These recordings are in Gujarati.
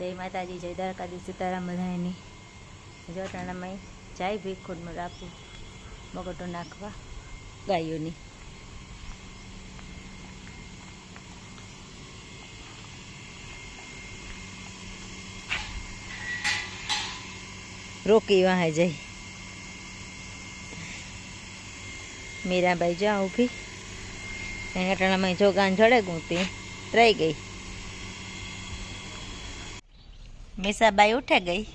જય માતાજી, જય દ્વારકાજી સીતારામ બધાની જટાણામાં જાય ભીખોડમાં રાખવું મગટો નાખવા, ગાયોની. રોકી વાહે જઈ. મીરાબાઈ જ્યાં ઊભી. એના ટાણામાં જોગાન ગું ગુંતી રહી ગઈ. मैसा बाई उठ गई।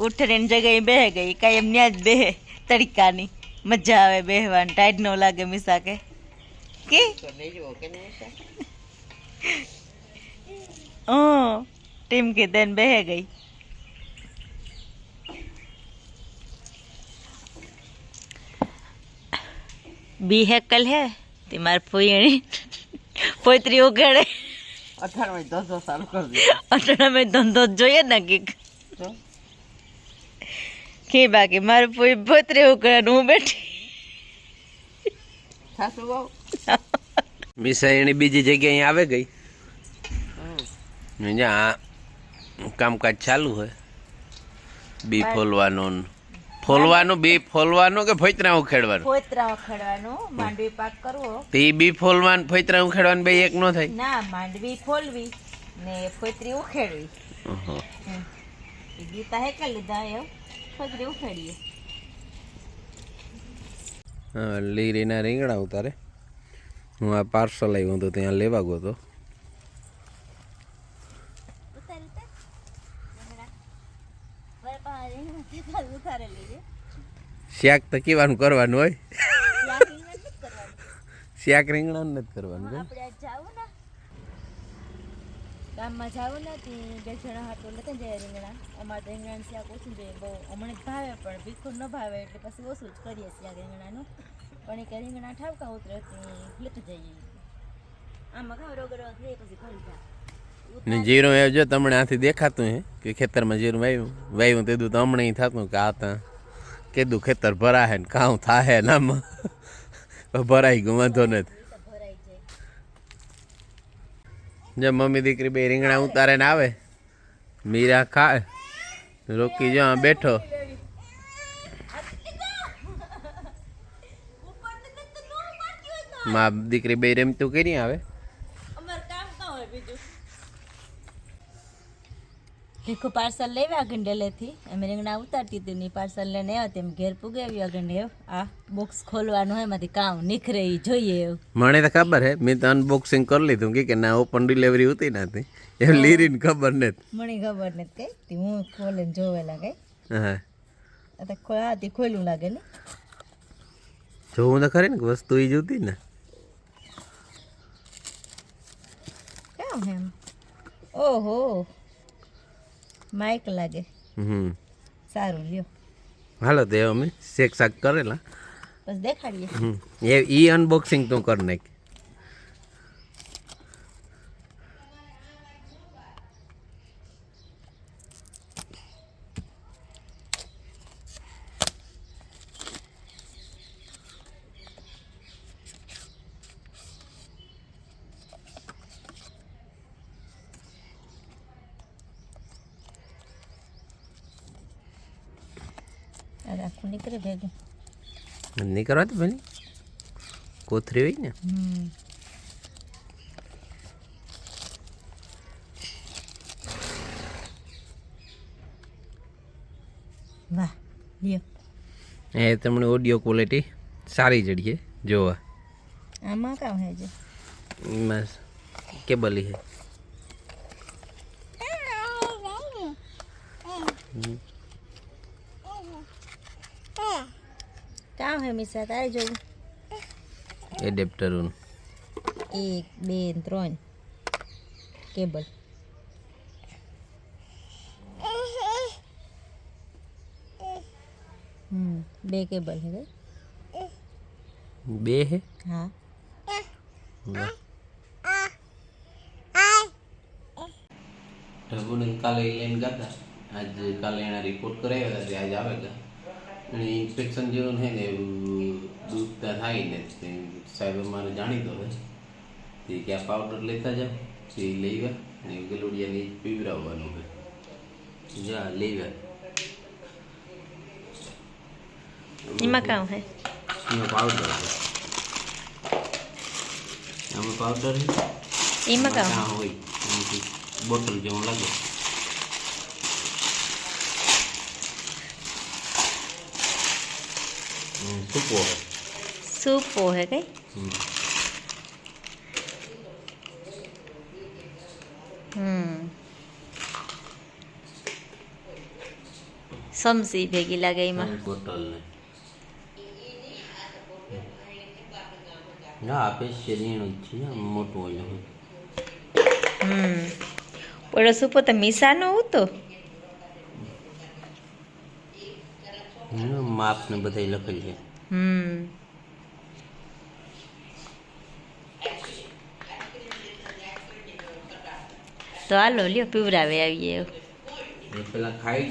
उठ रही जगह बेह गई कई एम आज बेह, तड़का नहीं। मज़ा आए बेहवा टाइट न लगे मिसा के। ओ, टीम के देन बेह गई। बी है कल है तिमार फुई पोतरी उगड़े અઠારમી દસ દસ ચાલુ કરી દીધું અટાણા ધંધો જ જોઈએ ને કે તો કે બાકી મારે પોઈ પોતરી ઉગાડે હું બેઠી સાસુ બહુ મિસા એની બીજી જગ્યાએ આવે ગઈ જ્યાં કામકાજ ચાલુ હોય બી ફોલવાનું ને- ફોલવાનું બી ફોલવાનું કે ફોતરા ઉખેડવાનું? ફોતરા ઉખેડવાનું માંડવી પાક કરવો. તે બી ફોલવાનું ફોતરા ઉખેડવાનું બે એક નો થાય? ના માંડવી ફોલવી ને ફોતરી ઉખેડવી. અહં. એ ગીતા હે કે લીધા એવું. ફોતરી ઉખેડીએ. લીરીના રીંગણા ઉતારે. હું આ પાર્સલ આવ્યું હતું ત્યાં લેવા ગયો હતો ઉતારે લઈએ શાક તો કેવાનું કરવાનું હોય? શાક રીંગણાનું નથી કરવાનું? આપણે જાવું ને. ગામમાં જાવું ને તે બે જણા હાટો લેતા જાય રીંગણા. અમારે તો રીંગણાનું શાક ઓછું જોઈએ બહુ હમણાં ભાવે પણ ભીખું ન ભાવે એટલે પછી ઓછું જ કરીએ શાક રીંગણાનું. પણ એ રીંગણા ઠાવકા ઉતરે તો લેતું જઈએ. આમાં ખાવ રોગ રોગ થઈ પછી ઘર જા ને જીરું એવું જો તમને આથી દેખાતું હે કે ખેતરમાં જીરું વાવ્યું વાવ્યું તેદું તો હમણાં થતું કે આ તા. કીધું ખેતર ભરાહે ને કાં થાહે ને ભરાઈ ગયું વાંધો નથી. જો મમ્મી દીકરી બે રીંગણા ઉતારે ને આવે મીરા ખાય રોકી જો બેઠો. મા દીકરી બે રમતું કરી આવે અમાર કામ કાં હોય બીજું ભીખું પાર્સલ લેવા ગંડેલેથી. અમે રીંગણા ઉતારતી હતી ને પાર્સલ લઈને આવ્યા તેમ ઘેર પુગાવી ગંડે. આ બોક્સ ખોલવાનું હોય એમાંથી કામ નીકળે એ જોઈએ એવું. મને તો ખબર હે મેં તો અનબોક્સિંગ કરી લીધું. કે કે ના ઓપન ડિલિવરી હતી નથી એમ લીરીને ખબર નથી મને ખબર નથી કઈ તી હું ખોલીને જોવેલા કઈ હા. તો ખોલાતી ખોલ્યું લાગે ને. જોવું તો ખરી ને વસ્તુ ઈ જોતી ને. કેમ એમ? ઓહો. માઇક લાગે. હમ. સારું લ્યો. હાલો તે અમે શેક શાક કરેલા. બસ દેખાડીએ. હમ. એ ઈ અનબોક્સિંગ તું કરી નાખ. આખું નીકળે ભેગું. નહીં કરવા તો પેલી કોથરી હોય ને. વાહ લ્યો. એ તમને ઓડિયો ક્વોલિટી સારી જડીએ જોવા. આમાં કામ હે છે એમાં કેબલી છે કામ હે મિસા તારે જોવું? એડેપ્ટર એક બે ને ત્રણ. કેબલ હમ બે કેબલ હે બે હે? હા. ઢગુને કાલે લઈને ગયા આજ કાલે એના રિપોર્ટ કરાવ્યા હતા આજે આવે ગયા. અને ઇન્ફેક્શન જેવું છે ને એવું ત્યાં થાય ને તે સાહેબ અમારે જાણીતો હોય. તે કે આ પાવડર લેતા જાઓ તે લઈ ગયા અને ગલુડિયાને પીવડાવવાનું છે. જા લેવા એમાં કામ હે? એમાં પાવડર છે. આમાં પાવડર છે? એમાં કામ? હોય. બોટલ જેવું લાગે. હમ, પોહે સૂપ સૂપો હે કઈ હમ. સમસી ભેગી લાગે એમાં બોટલ ને ના આપે છે જ છે મોટું હોય હમ પેલો સૂપો તો મીસાનો હતો હમ, માપ ને બધાય લખેલ છે. હમ. તો હાલો લ્યો પીવરાવે આવીએ. પેલા ખાઈ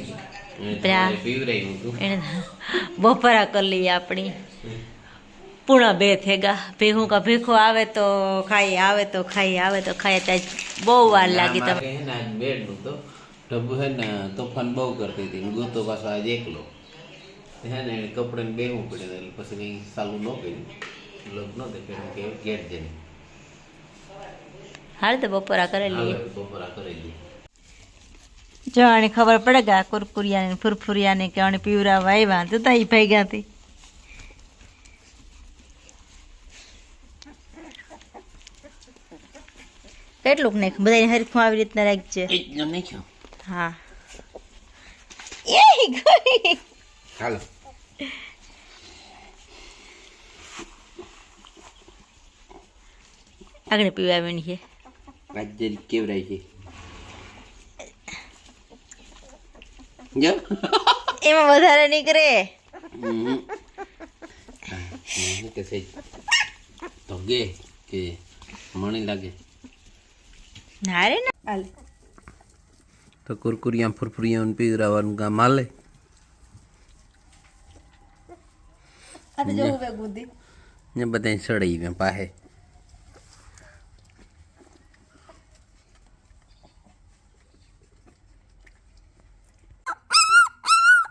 બપોરા કરી લઈએ આપણી. પૂણા બે થેગા ભેગું કા ભેખો આવે તો ખાઈ આવે તો ખાઈ આવે તો ખાઈ. ત્યાં બહુ વાર લાગી તમે બેડનું તો ટબુ હે ને તોફાન બહુ કરતી હતી ગોતો પાછો આજે એકલો. હે ને એને કપડાને બેહવું પડે એટલે પછી કંઈ ચાલુ ન કર્યું લગ્ન ન દેખાડ્યું કે ગેટ જઈને હાલ તો બપોરા કરેલી બપોરા કરેલી જો આને ખબર પડે કે આ કુરકુરિયાને ફુરફુરિયાને કે આને પીવરાવા આવ્યા તો તા ઈ ભેગા હતી કેટલુંક ને બધાને હરખું આવી રીતના રાખજે જ હા એ ગઈ હાલો આગળ પીવાવાની છે. આજ કેવરાય છે. જો. એમાં વધારે નીકળે કે મને લાગે. ના રે ના. તો કુરકુરિયા ફુરફુરિયા પીવરાવાનું કામ હાલે. ને બધા સડી ને પાસે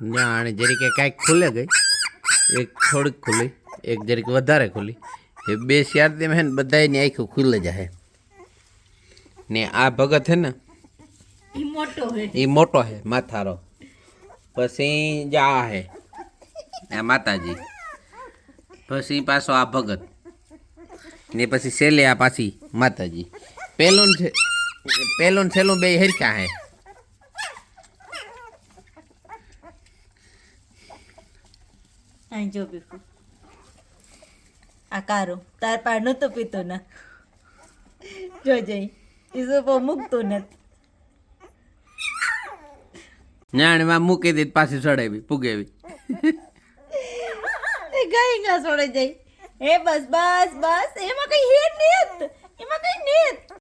ના આને જરીકે કાંઈક ખુલે ગઈ એક થોડીક ખુલી એક જરીક વધારે ખુલી એ બે શિયાર તેમ હે ને બધાની આખું ખુલે જાય ને આ ભગત હે ને એ મોટો હે એ મોટો હે માથારો પછી જા હે આ માતાજી પછી પાછો આ ભગત. ને પછી છેલ્લે આ પાછી માતાજી. પહેલો છે પેલું ને છેલ્લું બે હેરખ્યા હે. જો બીકુ આ કારો. તાર પાર નતો પીતો ના. જો જઈ. ઈ સોપો મૂકતો નથી નાણ મૂકી દીધી પાછી ચડાવી પુગેવી એ ગા સોડે જઈ હે બસ બસ બસ. એમાં કઈ હે નેત. એમાં કઈ નેત.